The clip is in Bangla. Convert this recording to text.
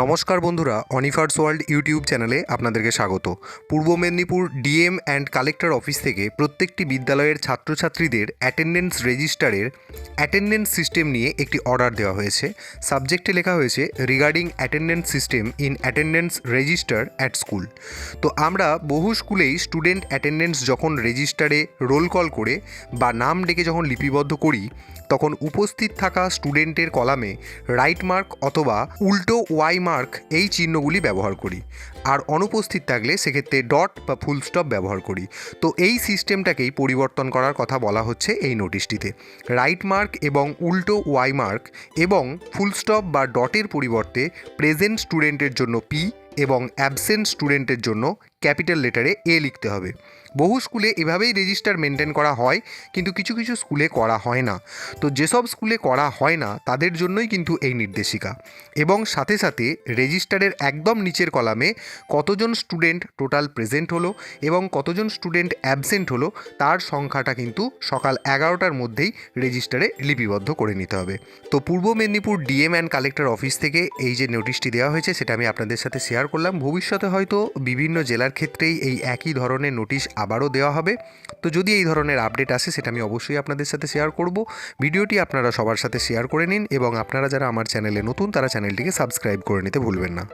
নমস্কার বন্ধুরা অনিফার্স ওয়ার্ল্ড ইউটিউব চ্যানেলে আপনাদেরকে স্বাগত। Purba Medinipur DM and collector office থেকে প্রত্যেকটি বিদ্যালয়ের ছাত্রছাত্রীদের অ্যাটেন্ডেন্স রেজিস্টারের অ্যাটেন্ডেন্স সিস্টেম নিয়ে একটি অর্ডার দেওয়া হয়েছে। সাবজেক্টে লেখা হয়েছে regarding attendance system in attendance register at school তো আমরা বহু স্কুলেই স্টুডেন্ট অ্যাটেন্ডেন্স যখন রেজিস্টারে রোল কল করে বা নাম ডেকে যখন লিপিবদ্ধ করি, তখন উপস্থিত থাকা স্টুডেন্টের কলামে রাইট মার্ক অথবা উল্টো ওয়াই মার্ক এই চিহ্নগুলি ব্যবহার করি। আর অনুপস্থিত থাকলে সেক্ষেত্রে ডট বা ফুল স্টপ ব্যবহার করি। তো এই সিস্টেমটাকেই পরিবর্তন করার কথা বলা হচ্ছে এই নোটিশটিতে রাইট মার্ক এবং উল্টো ওয়াই মার্ক এবং ফুল স্টপ বা ডটের পরিবর্তে প্রেজেন্ট স্টুডেন্টের জন্য পি এবং অ্যাবসেন্ট স্টুডেন্টের জন্য ক্যাপিটাল লেটারে এ লিখতে হবে। বহু স্কুলে এভাবেই রেজিস্টার মেনটেন করা হয়, কিন্তু কিছু কিছু স্কুলে করা হয় না। তো যেসব স্কুলে করা হয় না, তাদের জন্যই কিন্তু এই নির্দেশিকা। এবং সাথে সাথে রেজিস্টারের একদম নিচের কলামে কতজন স্টুডেন্ট টোটাল প্রেজেন্ট হলো এবং কতজন স্টুডেন্ট অ্যাবসেন্ট হলো, তার সংখ্যাটা কিন্তু সকাল এগারোটার মধ্যেই রেজিস্টারে লিপিবদ্ধ করে নিতে হবে। তো Purba Medinipur DM and collector office থেকে এই যে নোটিশটি দেওয়া হয়েছে, সেটা আমি আপনাদের সাথে শেয়ার করলাম। ভবিষ্যতে হয়তো বিভিন্ন জেলার ক্ষেত্রেই এই একই ধরনের নোটিশ আবারও দেওয়া হবে। তো যদি এই ধরনের আপডেট আসে, সেটা আমি অবশ্যই আপনাদের সাথে শেয়ার করব। ভিডিওটি আপনারা সবার সাথে শেয়ার করে নিন এবং আপনারা যারা আমার চ্যানেলে নতুন, তারা চ্যানেলটিকে সাবস্ক্রাইব করে নিতে ভুলবেন না।